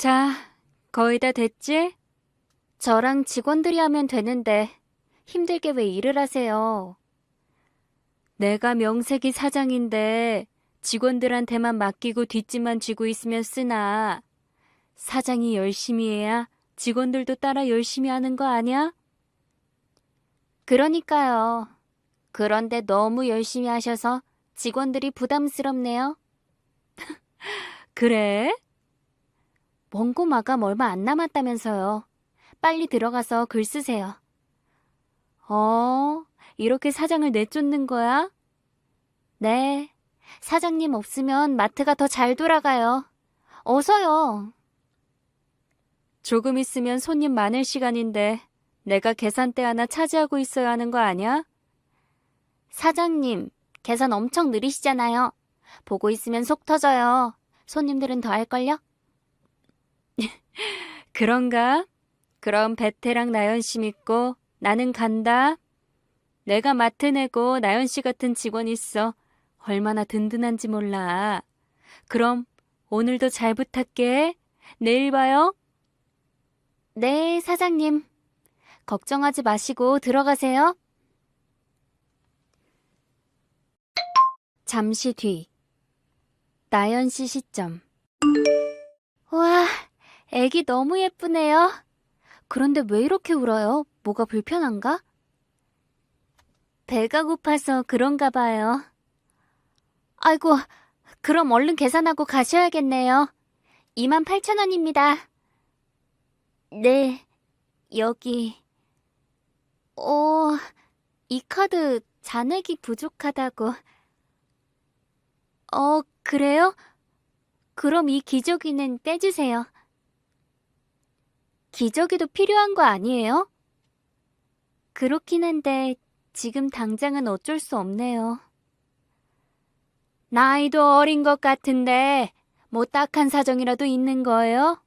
자, 거의 다 됐지? 저랑 직원들이 하면 되는데 힘들게 왜 일을 하세요? 내가 명색이 사장인데 직원들한테만 맡기고 뒷짐만 쥐고 있으면 쓰나. 사장이 열심히 해야 직원들도 따라 열심히 하는 거 아니야? 그러니까요. 그런데 너무 열심히 하셔서 직원들이 부담스럽네요. 그래? 원고 마감 얼마 안 남았다면서요. 빨리 들어가서 글 쓰세요. 어, 이렇게 사장을 내쫓는 거야? 네. 사장님 없으면 마트가 더 잘 돌아가요. 어서요. 조금 있으면 손님 많을 시간인데 내가 계산대 하나 차지하고 있어야 하는 거 아니야? 사장님, 계산 엄청 느리시잖아요. 보고 있으면 속 터져요. 손님들은 더 할걸요? 그런가? 그럼 베테랑 나연 씨 믿고 나는 간다. 내가 마트 내고 나연 씨 같은 직원 있어. 얼마나 든든한지 몰라. 그럼 오늘도 잘 부탁해. 내일 봐요. 네, 사장님. 걱정하지 마시고 들어가세요. 잠시 뒤. 나연 씨 시점. 와, 애기 너무 예쁘네요. 그런데 왜 이렇게 울어요? 뭐가 불편한가? 배가 고파서 그런가 봐요. 아이고, 그럼 얼른 계산하고 가셔야겠네요. 28,000원입니다. 네, 여기. 어, 이 카드 잔액이 부족하다고. 어, 그래요? 그럼 이 기저귀는 떼주세요. 기저귀도 필요한 거 아니에요? 그렇긴 한데 지금 당장은 어쩔 수 없네요. 나이도 어린 것 같은데 뭐 딱한 사정이라도 있는 거예요?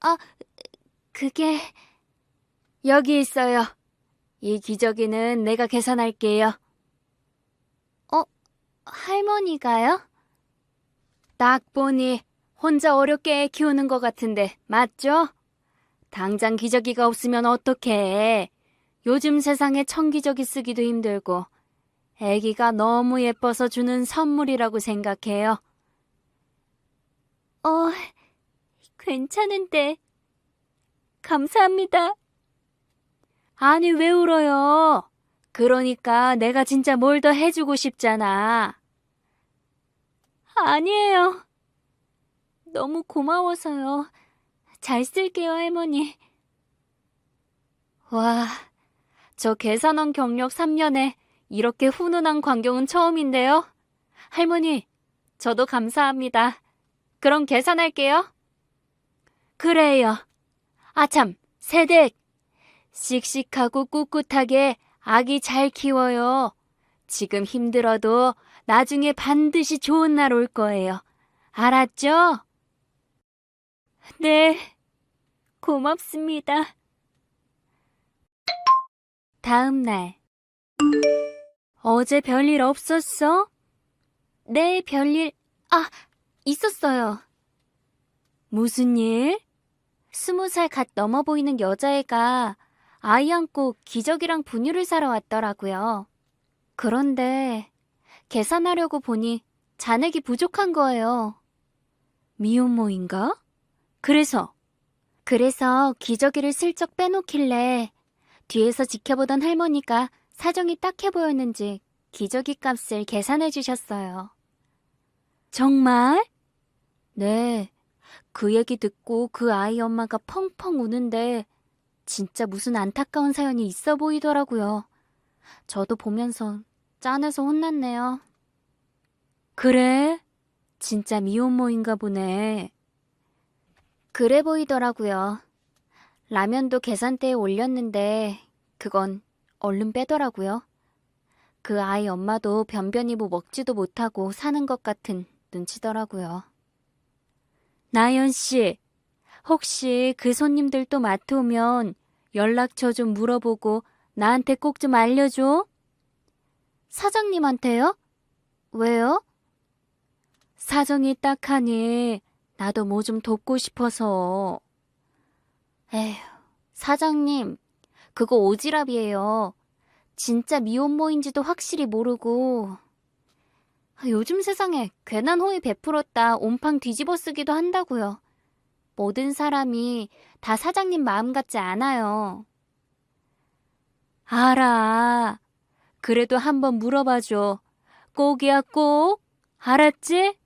아, 그게 여기 있어요. 이 기저귀는 내가 계산할게요. 어, 할머니가요? 딱 보니 혼자 어렵게 애 키우는 것 같은데 맞죠? 당장 기저귀가 없으면 어떡해. 요즘 세상에 청기저귀 쓰기도 힘들고 애기가 너무 예뻐서 주는 선물이라고 생각해요. 어, 괜찮은데. 감사합니다. 아니, 왜 울어요? 그러니까 내가 진짜 뭘 더 해주고 싶잖아. 아니에요. 너무 고마워서요. 잘 쓸게요, 할머니. 와, 저 계산원 경력 3년에 이렇게 훈훈한 광경은 처음인데요. 할머니, 저도 감사합니다. 그럼 계산할게요. 그래요. 아참, 세댁. 씩씩하고 꿋꿋하게 아기 잘 키워요. 지금 힘들어도 나중에 반드시 좋은 날 올 거예요. 알았죠? 네, 고맙습니다. 다음 날. 어제 별일 없었어? 네, 별일, 아, 있었어요. 무슨 일? 스무 살 갓 넘어 보이는 여자애가 아이 안고 기저귀랑 분유를 사러 왔더라고요. 그런데 계산하려고 보니 잔액이 부족한 거예요. 미혼모인가? 그래서? 그래서 기저귀를 슬쩍 빼놓길래 뒤에서 지켜보던 할머니가 사정이 딱해 보였는지 기저귀 값을 계산해 주셨어요. 정말? 네. 그 얘기 듣고 그 아이 엄마가 펑펑 우는데 진짜 무슨 안타까운 사연이 있어 보이더라고요. 저도 보면서 짠해서 혼났네요. 그래? 진짜 미혼모인가 보네. 그래 보이더라고요. 라면도 계산대에 올렸는데 그건 얼른 빼더라고요. 그 아이 엄마도 변변히 뭐 먹지도 못하고 사는 것 같은 눈치더라고요. 나연 씨, 혹시 그 손님들 또 마트 오면 연락처 좀 물어보고 나한테 꼭 좀 알려줘. 사장님한테요? 왜요? 사정이 딱하니 나도 뭐 좀 돕고 싶어서. 에휴, 사장님, 그거 오지랖이에요. 진짜 미혼모인지도 확실히 모르고. 아, 요즘 세상에 괜한 호의 베풀었다 온팡 뒤집어 쓰기도 한다고요. 모든 사람이 다 사장님 마음 같지 않아요. 알아. 그래도 한번 물어봐줘. 꼭이야, 꼭. 알았지?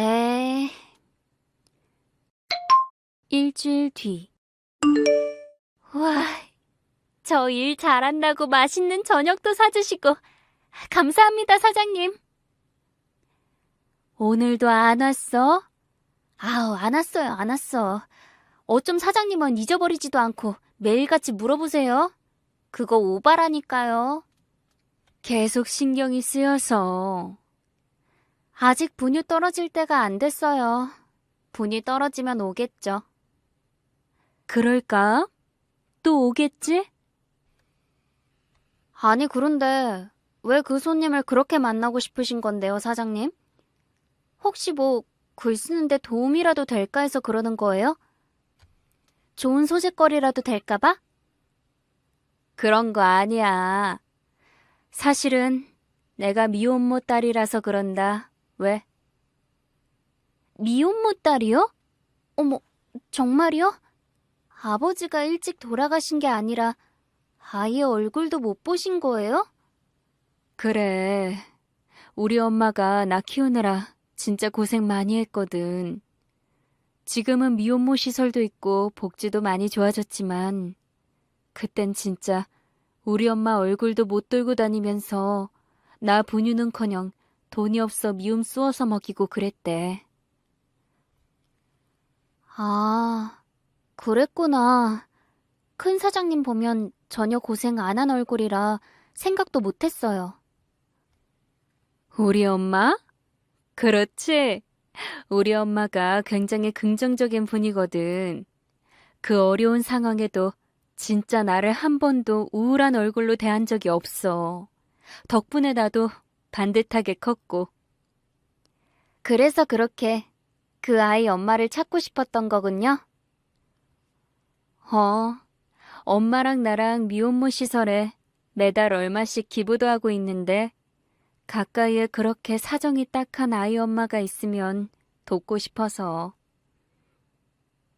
네. 일주일 뒤. 와, 저 일 잘한다고 맛있는 저녁도 사주시고, 감사합니다, 사장님. 오늘도 안 왔어? 아우, 안 왔어요, 안 왔어. 어쩜 사장님은 잊어버리지도 않고 매일같이 물어보세요? 그거 오바라니까요. 계속 신경이 쓰여서. 아직 분유 떨어질 때가 안 됐어요. 분이 떨어지면 오겠죠. 그럴까? 또 오겠지? 아니, 그런데 왜 그 손님을 그렇게 만나고 싶으신 건데요, 사장님? 혹시 뭐 글 쓰는데 도움이라도 될까 해서 그러는 거예요? 좋은 소재거리라도 될까봐? 그런 거 아니야. 사실은 내가 미혼모 딸이라서 그런다. 왜? 미혼모 딸이요? 어머, 정말이요? 아버지가 일찍 돌아가신 게 아니라 아이의 얼굴도 못 보신 거예요? 그래. 우리 엄마가 나 키우느라 진짜 고생 많이 했거든. 지금은 미혼모 시설도 있고 복지도 많이 좋아졌지만 그땐 진짜 우리 엄마 얼굴도 못 들고 다니면서 나 분유는커녕 돈이 없어 미움 쑤어서 먹이고 그랬대. 아, 그랬구나. 큰 사장님 보면 전혀 고생 안 한 얼굴이라 생각도 못 했어요. 우리 엄마? 그렇지. 우리 엄마가 굉장히 긍정적인 분이거든. 그 어려운 상황에도 진짜 나를 한 번도 우울한 얼굴로 대한 적이 없어. 덕분에 나도 반듯하게 컸고. 그래서 그렇게 그 아이 엄마를 찾고 싶었던 거군요. 어, 엄마랑 나랑 미혼모 시설에 매달 얼마씩 기부도 하고 있는데 가까이에 그렇게 사정이 딱한 아이 엄마가 있으면 돕고 싶어서.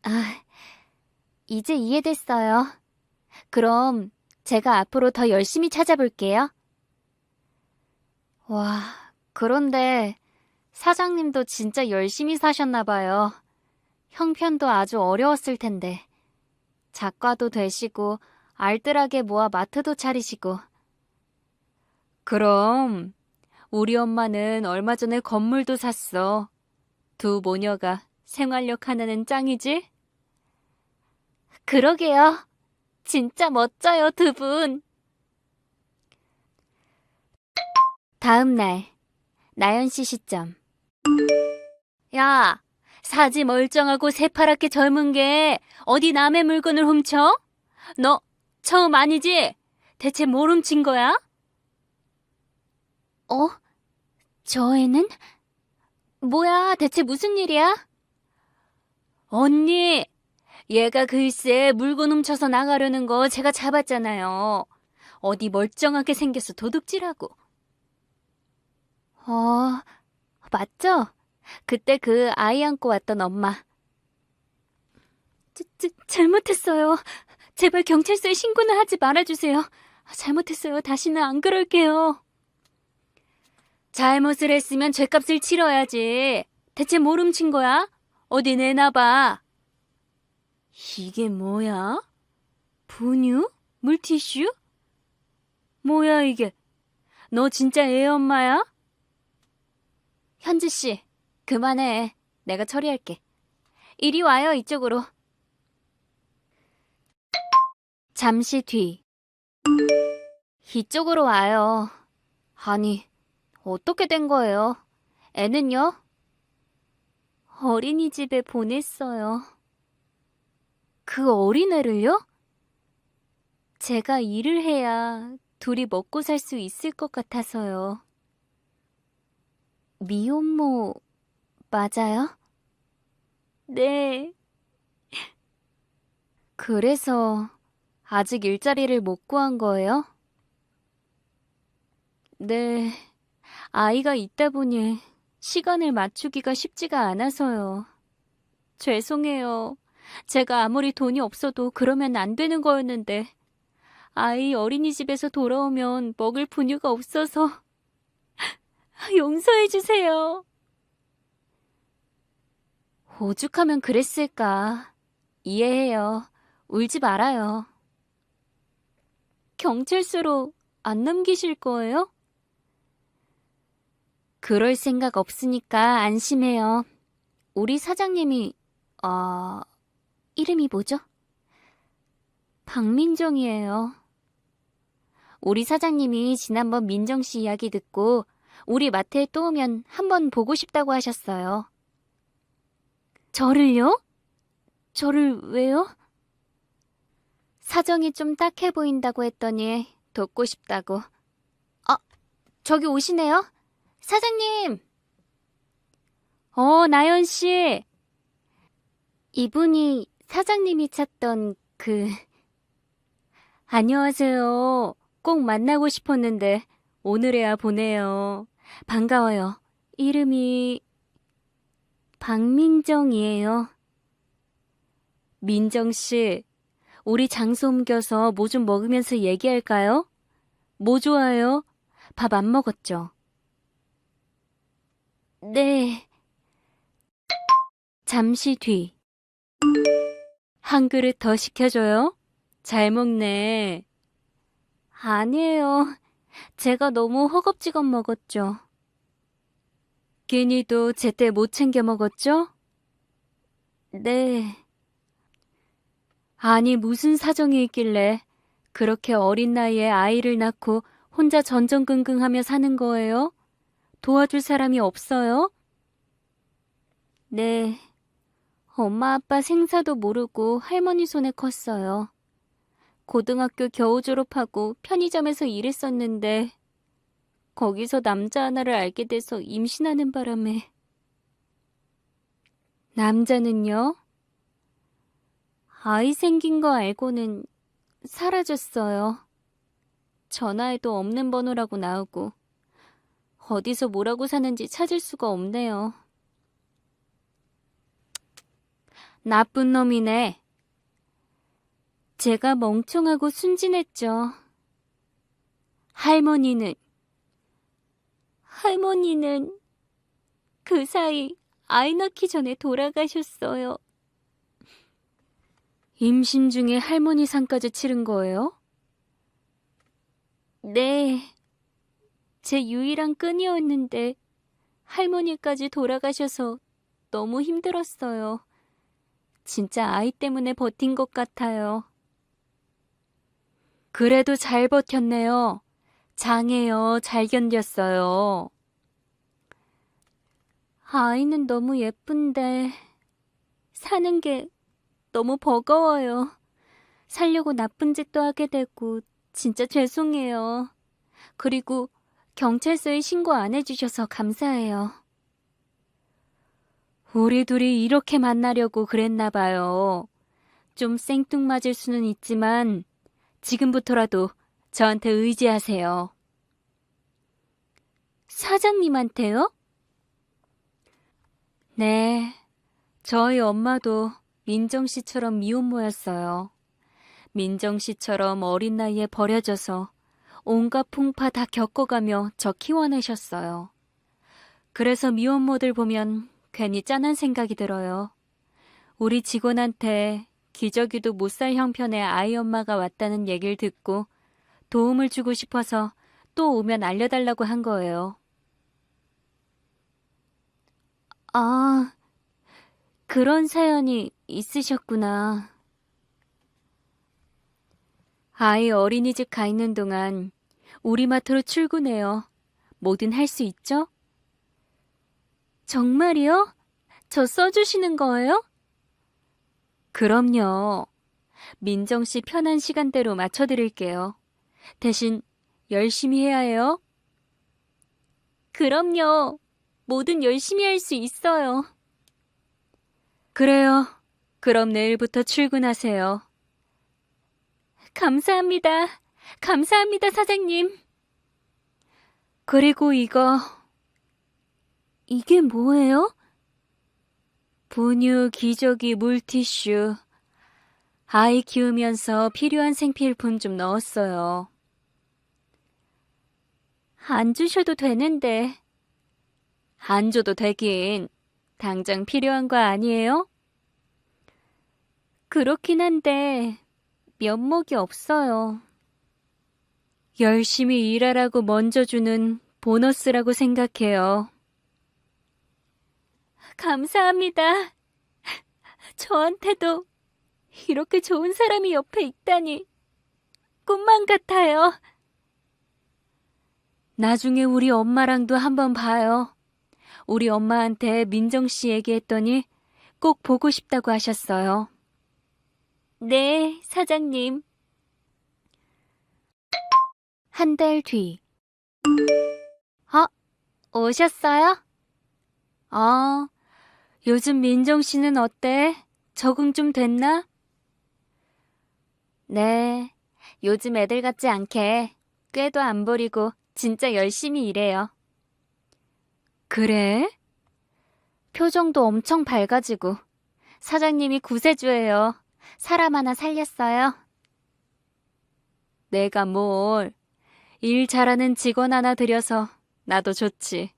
아, 이제 이해됐어요. 그럼 제가 앞으로 더 열심히 찾아볼게요. 와, 그런데 사장님도 진짜 열심히 사셨나 봐요. 형편도 아주 어려웠을 텐데. 작가도 되시고 알뜰하게 모아 마트도 차리시고. 그럼 우리 엄마는 얼마 전에 건물도 샀어. 두 모녀가 생활력 하나는 짱이지? 그러게요. 진짜 멋져요, 두 분. 다음 날, 나연 씨 시점. 야, 사지 멀쩡하고 새파랗게 젊은 게 어디 남의 물건을 훔쳐? 너 처음 아니지? 대체 뭘 훔친 거야? 어? 저 애는? 뭐야, 대체 무슨 일이야? 언니, 얘가 글쎄 물건 훔쳐서 나가려는 거 제가 잡았잖아요. 어디 멀쩡하게 생겨서 도둑질하고. 어, 맞죠? 그때 그 아이 안고 왔던 엄마. 저, 저, 잘못했어요. 제발 경찰서에 신고는 하지 말아주세요. 잘못했어요. 다시는 안 그럴게요. 잘못을 했으면 죄값을 치러야지. 대체 뭘 훔친 거야? 어디 내놔봐. 이게 뭐야? 분유? 물티슈? 뭐야 이게? 너 진짜 애 엄마야? 현지 씨, 그만해. 내가 처리할게. 이리 와요, 이쪽으로. 잠시 뒤. 이쪽으로 와요. 아니, 어떻게 된 거예요? 애는요? 어린이집에 보냈어요. 그 어린애를요? 제가 일을 해야 둘이 먹고 살 수 있을 것 같아서요. 미혼모 맞아요? 네. 그래서 아직 일자리를 못 구한 거예요? 네. 아이가 있다 보니 시간을 맞추기가 쉽지가 않아서요. 죄송해요. 제가 아무리 돈이 없어도 그러면 안 되는 거였는데, 아이 어린이집에서 돌아오면 먹을 분유가 없어서, 용서해주세요. 오죽하면 그랬을까. 이해해요. 울지 말아요. 경찰서로 안 넘기실 거예요? 그럴 생각 없으니까 안심해요. 우리 사장님이, 어, 이름이 뭐죠? 박민정이에요. 우리 사장님이 지난번 민정 씨 이야기 듣고 우리 마트에 또 오면 한번 보고 싶다고 하셨어요. 저를요? 저를 왜요? 사정이 좀 딱해 보인다고 했더니 돕고 싶다고. 아, 저기 오시네요? 사장님! 어, 나연 씨. 이분이 사장님이 찾던 그, 안녕하세요. 꼭 만나고 싶었는데 오늘에야 보네요. 반가워요. 이름이 박민정이에요. 민정 씨. 우리 장소 옮겨서 뭐 좀 먹으면서 얘기할까요? 뭐 좋아해요? 밥 안 먹었죠? 네, 잠시 뒤. 한 그릇 더 시켜줘요? 잘 먹네. 아니에요. 제가 너무 허겁지겁 먹었죠. 끼니도 제때 못 챙겨 먹었죠? 네, 아니, 무슨 사정이 있길래 그렇게 어린 나이에 아이를 낳고 혼자 전전긍긍하며 사는 거예요? 도와줄 사람이 없어요? 네. 엄마 아빠 생사도 모르고 할머니 손에 컸어요. 고등학교 겨우 졸업하고 편의점에서 일했었는데 거기서 남자 하나를 알게 돼서 임신하는 바람에 남자는요? 아이 생긴 거 알고는 사라졌어요. 전화해도 없는 번호라고 나오고 어디서 뭐라고 사는지 찾을 수가 없네요. 나쁜 놈이네. 제가 멍청하고 순진했죠. 할머니는 할머니는 그 사이 아이 낳기 전에 돌아가셨어요. 임신 중에 할머니 상까지 치른 거예요? 네. 제 유일한 끈이었는데 할머니까지 돌아가셔서 너무 힘들었어요. 진짜 아이 때문에 버틴 것 같아요. 그래도 잘 버텼네요. 장해요. 잘 견뎠어요. 아이는 너무 예쁜데 사는 게 너무 버거워요. 살려고 나쁜 짓도 하게 되고 진짜 죄송해요. 그리고 경찰서에 신고 안 해주셔서 감사해요. 우리 둘이 이렇게 만나려고 그랬나 봐요. 좀 생뚱맞을 수는 있지만 지금부터라도 저한테 의지하세요. 사장님한테요? 네. 저희 엄마도 민정 씨처럼 미혼모였어요. 민정 씨처럼 어린 나이에 버려져서 온갖 풍파 다 겪어가며 저 키워내셨어요. 그래서 미혼모들 보면 괜히 짠한 생각이 들어요. 우리 직원한테 기저귀도 못 살 형편의 아이 엄마가 왔다는 얘기를 듣고 도움을 주고 싶어서 또 오면 알려달라고 한 거예요. 아, 그런 사연이 있으셨구나. 아이 어린이집 가 있는 동안 우리 마트로 출근해요. 뭐든 할 수 있죠? 정말이요? 저 써주시는 거예요? 그럼요. 민정 씨 편한 시간대로 맞춰드릴게요. 대신 열심히 해야 해요. 그럼요. 뭐든 열심히 할 수 있어요. 그래요. 그럼 내일부터 출근하세요. 감사합니다. 감사합니다, 사장님. 그리고 이거, 이게 뭐예요? 분유, 기저귀, 물티슈. 아이 키우면서 필요한 생필품 좀 넣었어요. 안 주셔도 되는데. 안 줘도 되긴. 당장 필요한 거 아니에요? 그렇긴 한데, 면목이 없어요. 열심히 일하라고 먼저 주는 보너스라고 생각해요. 감사합니다. 저한테도 이렇게 좋은 사람이 옆에 있다니 꿈만 같아요. 나중에 우리 엄마랑도 한번 봐요. 우리 엄마한테 민정 씨 얘기했더니 꼭 보고 싶다고 하셨어요. 네, 사장님. 한 달 뒤. 어, 오셨어요? 어, 요즘 민정 씨는 어때? 적응 좀 됐나? 네, 요즘 애들 같지 않게 꾀도 안 부리고 진짜 열심히 일해요. 그래? 표정도 엄청 밝아지고 사장님이 구세주예요. 사람 하나 살렸어요. 내가 뭘, 일 잘하는 직원 하나 들여서 나도 좋지.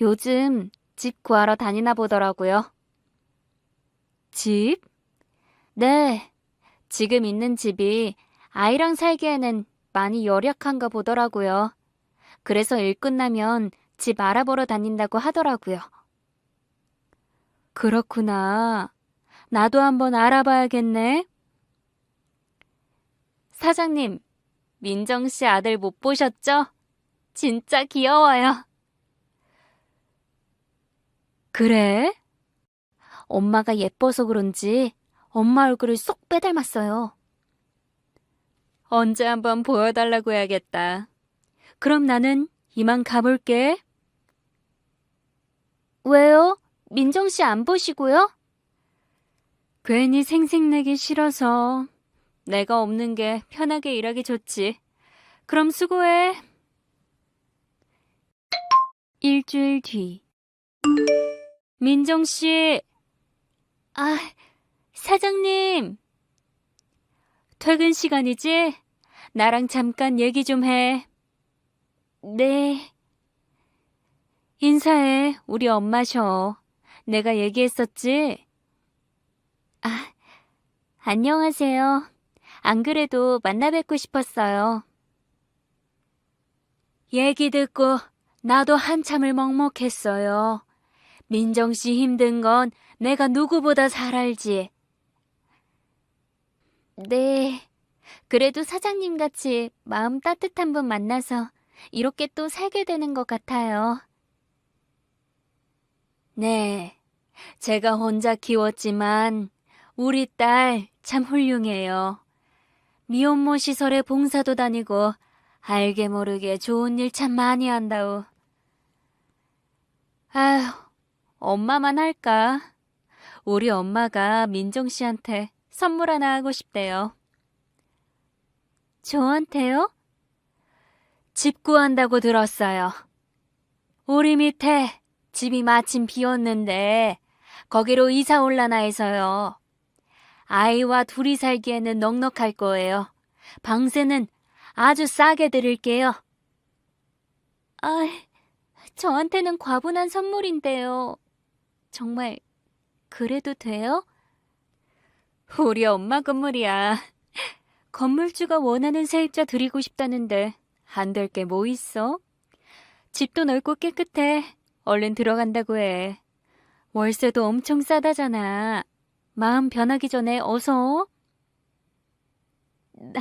요즘 집 구하러 다니나 보더라고요. 집? 네, 지금 있는 집이 아이랑 살기에는 많이 열약한가 보더라고요. 그래서 일 끝나면 집 알아보러 다닌다고 하더라고요. 그렇구나. 나도 한번 알아봐야겠네. 사장님, 민정 씨 아들 못 보셨죠? 진짜 귀여워요. 그래? 엄마가 예뻐서 그런지 엄마 얼굴을 쏙 빼닮았어요. 언제 한번 보여달라고 해야겠다. 그럼 나는 이만 가볼게. 왜요? 민정 씨 안 보시고요? 괜히 생색내기 싫어서 내가 없는 게 편하게 일하기 좋지. 그럼 수고해. 일주일 뒤. 민정 씨. 아, 사장님. 퇴근 시간이지? 나랑 잠깐 얘기 좀 해. 네. 인사해. 우리 엄마셔. 내가 얘기했었지? 아, 안녕하세요. 안 그래도 만나 뵙고 싶었어요. 얘기 듣고 나도 한참을 먹먹했어요. 민정 씨 힘든 건 내가 누구보다 잘 알지. 네. 그래도 사장님 같이 마음 따뜻한 분 만나서 이렇게 또 살게 되는 것 같아요. 네. 제가 혼자 키웠지만 우리 딸 참 훌륭해요. 미혼모 시설에 봉사도 다니고 알게 모르게 좋은 일 참 많이 한다우. 아휴, 엄마만 할까? 우리 엄마가 민정 씨한테 선물 하나 하고 싶대요. 저한테요? 집 구한다고 들었어요. 우리 밑에 집이 마침 비었는데 거기로 이사 올라나 해서요. 아이와 둘이 살기에는 넉넉할 거예요. 방세는 아주 싸게 드릴게요. 아, 저한테는 과분한 선물인데요. 정말 그래도 돼요? 우리 엄마 건물이야. 건물주가 원하는 세입자 드리고 싶다는데 안 될 게 뭐 있어? 집도 넓고 깨끗해. 얼른 들어간다고 해. 월세도 엄청 싸다잖아. 마음 변하기 전에 어서. 나,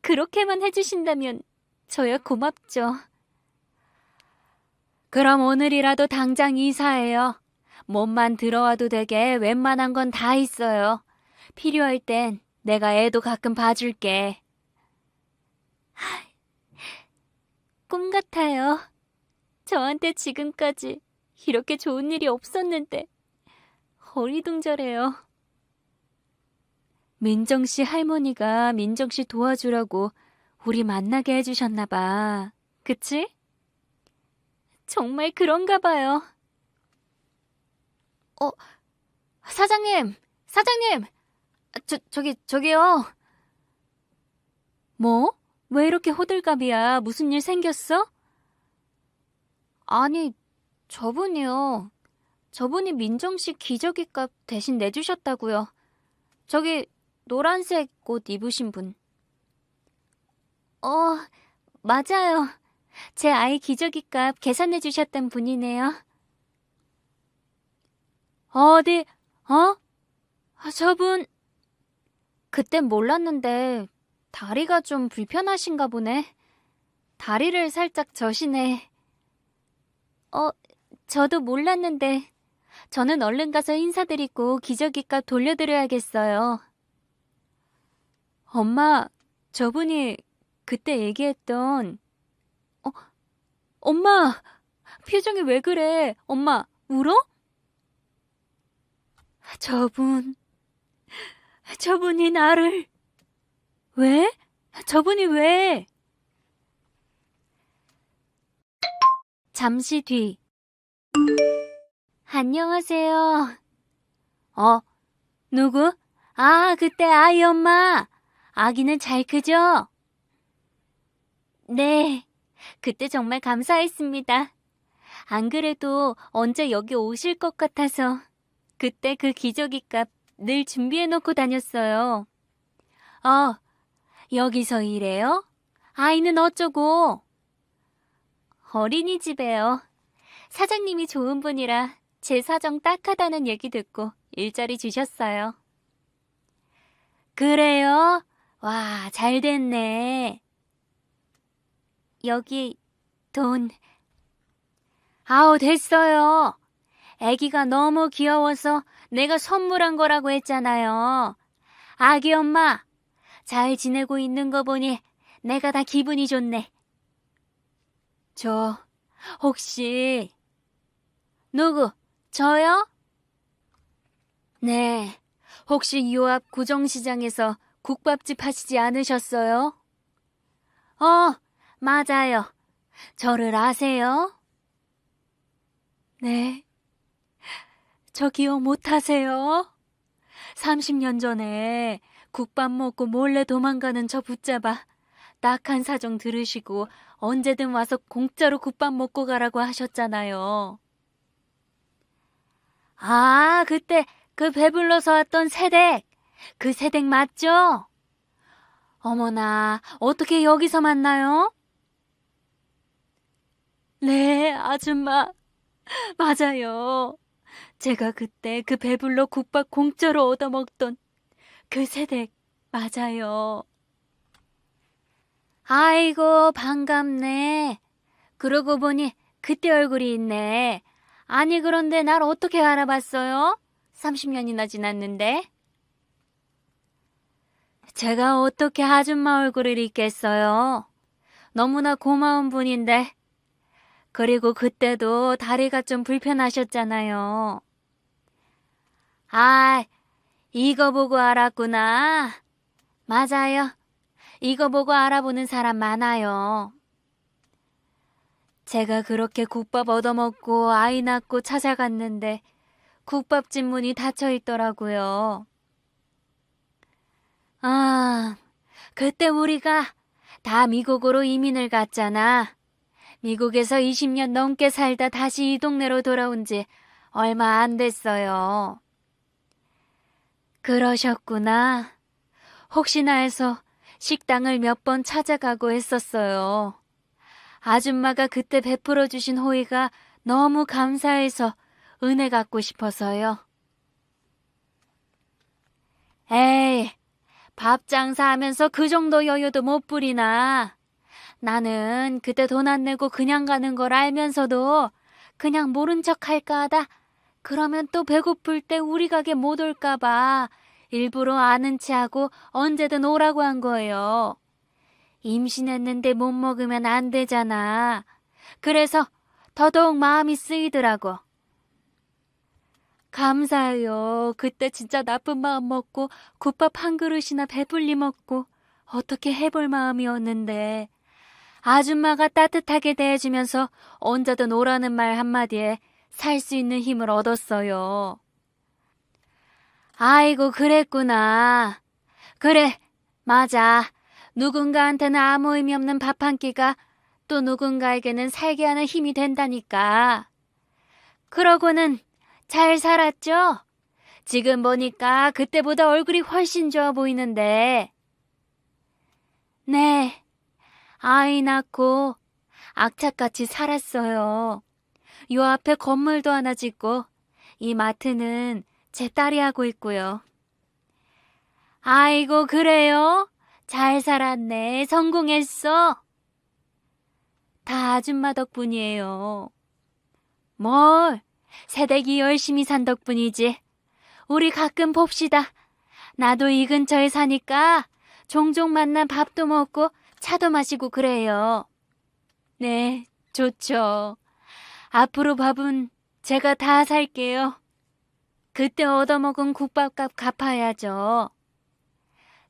그렇게만 해주신다면 저야 고맙죠. 그럼 오늘이라도 당장 이사해요. 몸만 들어와도 되게 웬만한 건 다 있어요. 필요할 땐 내가 애도 가끔 봐줄게. 꿈 같아요. 저한테 지금까지 이렇게 좋은 일이 없었는데 어리둥절해요. 민정 씨 할머니가 민정 씨 도와주라고 우리 만나게 해주셨나 봐. 그치? 정말 그런가 봐요. 어, 사장님, 사장님, 저, 저기, 저기요. 뭐? 왜 이렇게 호들갑이야? 무슨 일 생겼어? 아니, 저분이요. 저분이 민정 씨 기저귀 값 대신 내주셨다고요. 저기 노란색 옷 입으신 분. 어, 맞아요. 제 아이 기저귀 값 계산해 주셨던 분이네요. 어디, 어? 아, 저분. 그땐 몰랐는데 다리가 좀 불편하신가 보네. 다리를 살짝 저시네. 어, 저도 몰랐는데 저는 얼른 가서 인사드리고 기저귀 값 돌려드려야겠어요. 엄마, 저분이 그때 얘기했던 어, 엄마, 표정이 왜 그래? 엄마, 울어? 저분, 저분이 나를 왜? 저분이 왜? 잠시 뒤. 안녕하세요. 어, 누구? 아, 그때 아이 엄마. 아기는 잘 크죠? 네, 그때 정말 감사했습니다. 안 그래도 언제 여기 오실 것 같아서 그때 그 기저귀 값 늘 준비해 놓고 다녔어요. 어, 여기서 일해요? 아이는 어쩌고? 어린이집에요. 사장님이 좋은 분이라 제 사정 딱하다는 얘기 듣고 일자리 주셨어요. 그래요? 와, 잘 됐네. 여기 돈. 아우, 됐어요. 아기가 너무 귀여워서 내가 선물한 거라고 했잖아요. 아기 엄마, 잘 지내고 있는 거 보니 내가 다 기분이 좋네. 저, 혹시, 누구, 저요? 네, 혹시 요 앞 구정시장에서 국밥집 하시지 않으셨어요? 어, 맞아요. 저를 아세요? 네. 저 기억 못하세요? 30년 전에 국밥 먹고 몰래 도망가는 저 붙잡아 딱한 사정 들으시고 언제든 와서 공짜로 국밥 먹고 가라고 하셨잖아요. 아, 그때 그 배불러서 왔던 새댁. 그 새댁 맞죠? 어머나, 어떻게 여기서 만나요? 네, 아줌마. 맞아요. 제가 그때 그 배불러 국밥 공짜로 얻어먹던 그 새댁, 맞아요. 아이고, 반갑네. 그러고 보니 그때 얼굴이 있네. 아니, 그런데 날 어떻게 알아봤어요? 30년이나 지났는데. 제가 어떻게 아줌마 얼굴을 잊겠어요? 너무나 고마운 분인데. 그리고 그때도 다리가 좀 불편하셨잖아요. 아, 이거 보고 알았구나. 맞아요. 이거 보고 알아보는 사람 많아요. 제가 그렇게 국밥 얻어먹고 아이 낳고 찾아갔는데 국밥집 문이 닫혀 있더라고요. 아, 그때 우리가 다 미국으로 이민을 갔잖아. 미국에서 20년 넘게 살다 다시 이 동네로 돌아온 지 얼마 안 됐어요. 그러셨구나. 혹시나 해서 식당을 몇 번 찾아가고 했었어요. 아줌마가 그때 베풀어 주신 호의가 너무 감사해서 은혜 갚고 싶어서요. 에이, 밥 장사하면서 그 정도 여유도 못 부리나. 나는 그때 돈 안 내고 그냥 가는 걸 알면서도 그냥 모른 척 할까 하다. 그러면 또 배고플 때 우리 가게 못 올까봐 일부러 아는 체 하고 언제든 오라고 한 거예요. 임신했는데 못 먹으면 안 되잖아. 그래서 더더욱 마음이 쓰이더라고. 감사해요. 그때 진짜 나쁜 마음 먹고 국밥 한 그릇이나 배불리 먹고 어떻게 해볼 마음이었는데 아줌마가 따뜻하게 대해주면서 언제든 오라는 말 한마디에 살 수 있는 힘을 얻었어요. 아이고, 그랬구나. 그래, 맞아. 누군가한테는 아무 의미 없는 밥 한 끼가 또 누군가에게는 살게 하는 힘이 된다니까. 그러고는 잘 살았죠? 지금 보니까 그때보다 얼굴이 훨씬 좋아 보이는데. 네, 아이 낳고 악착같이 살았어요. 요 앞에 건물도 하나 짓고 이 마트는 제 딸이 하고 있고요. 아이고, 그래요? 잘 살았네. 성공했어. 다 아줌마 덕분이에요. 뭘, 새댁이 열심히 산 덕분이지. 우리 가끔 봅시다. 나도 이 근처에 사니까 종종 만나 밥도 먹고 차도 마시고 그래요. 네, 좋죠. 앞으로 밥은 제가 다 살게요. 그때 얻어먹은 국밥값 갚아야죠.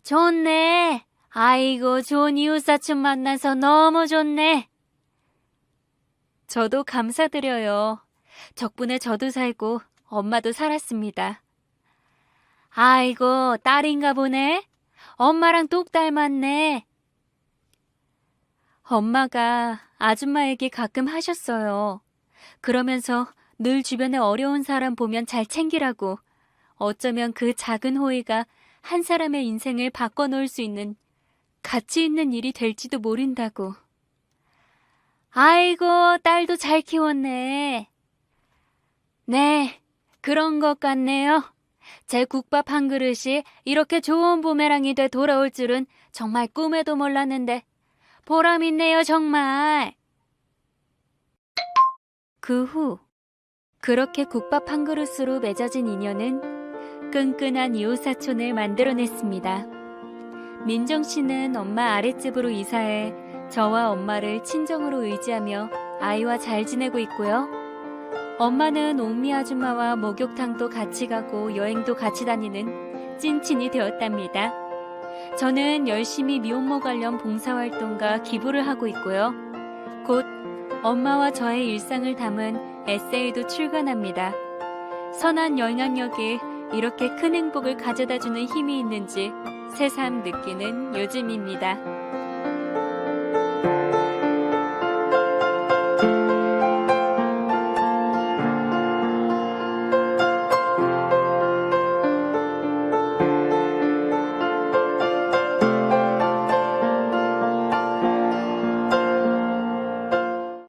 좋네. 아이고, 좋은 이웃사촌 만나서 너무 좋네. 저도 감사드려요. 덕분에 저도 살고 엄마도 살았습니다. 아이고, 딸인가 보네. 엄마랑 똑 닮았네. 엄마가 아줌마 얘기 가끔 하셨어요. 그러면서 늘 주변에 어려운 사람 보면 잘 챙기라고. 어쩌면 그 작은 호의가 한 사람의 인생을 바꿔놓을 수 있는 가치 있는 일이 될지도 모른다고. 아이고, 딸도 잘 키웠네. 네, 그런 것 같네요. 제 국밥 한 그릇이 이렇게 좋은 부메랑이 돼 돌아올 줄은 정말 꿈에도 몰랐는데 보람 있네요, 정말. 그 후, 그렇게 국밥 한 그릇으로 맺어진 인연은 끈끈한 이웃 사촌을 만들어냈습니다. 민정 씨는 엄마 아랫집으로 이사해 저와 엄마를 친정으로 의지하며 아이와 잘 지내고 있고요. 엄마는 옥미 아줌마와 목욕탕도 같이 가고 여행도 같이 다니는 찐친이 되었답니다. 저는 열심히 미혼모 관련 봉사활동과 기부를 하고 있고요. 곧 엄마와 저의 일상을 담은 에세이도 출간합니다. 선한 영향력이 이렇게 큰 행복을 가져다 주는 힘이 있는지 새삼 느끼는 요즘입니다.